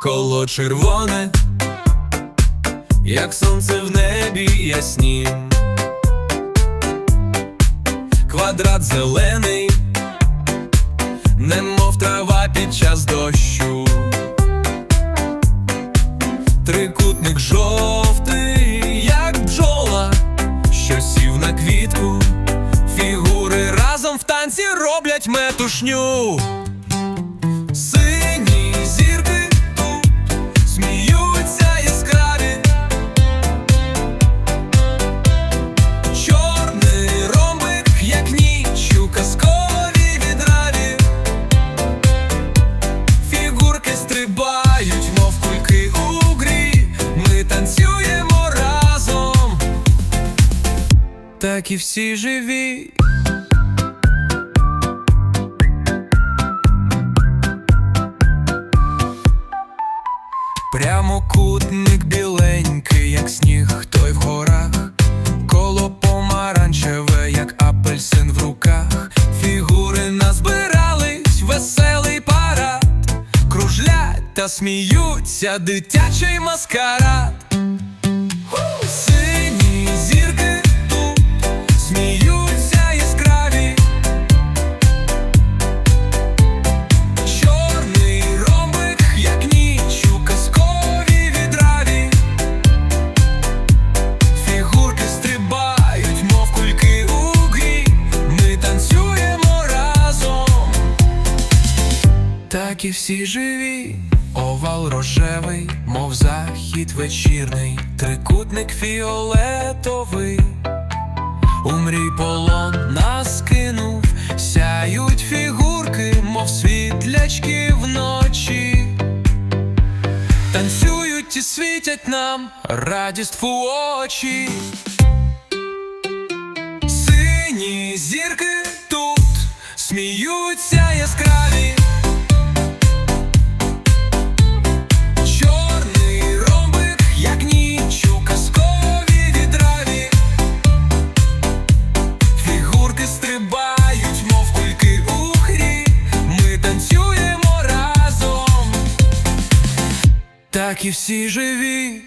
коло червоне, як сонце в небі яснім. Квадрат зелений, немов трава під час дощу. Трикутник жовтий, як бджола, що сів на квітку. Фігури разом в танці роблять метушню. Так і всі живі. Прямокутник біленький, як сніг, той в горах, коло помаранчеве, як апельсин в руках. Фігури назбирались, веселий парад, кружлять та сміються, дитячий маскарад. Так і всі живі. Овал рожевий, мов захід вечірний, трикутник фіолетовий. У мрій полон нас кинув, сяють фігурки, мов світлячки вночі. Танцюють і світять нам радість в очі. Сині зірки тут сміються яскраві. так і всі живі.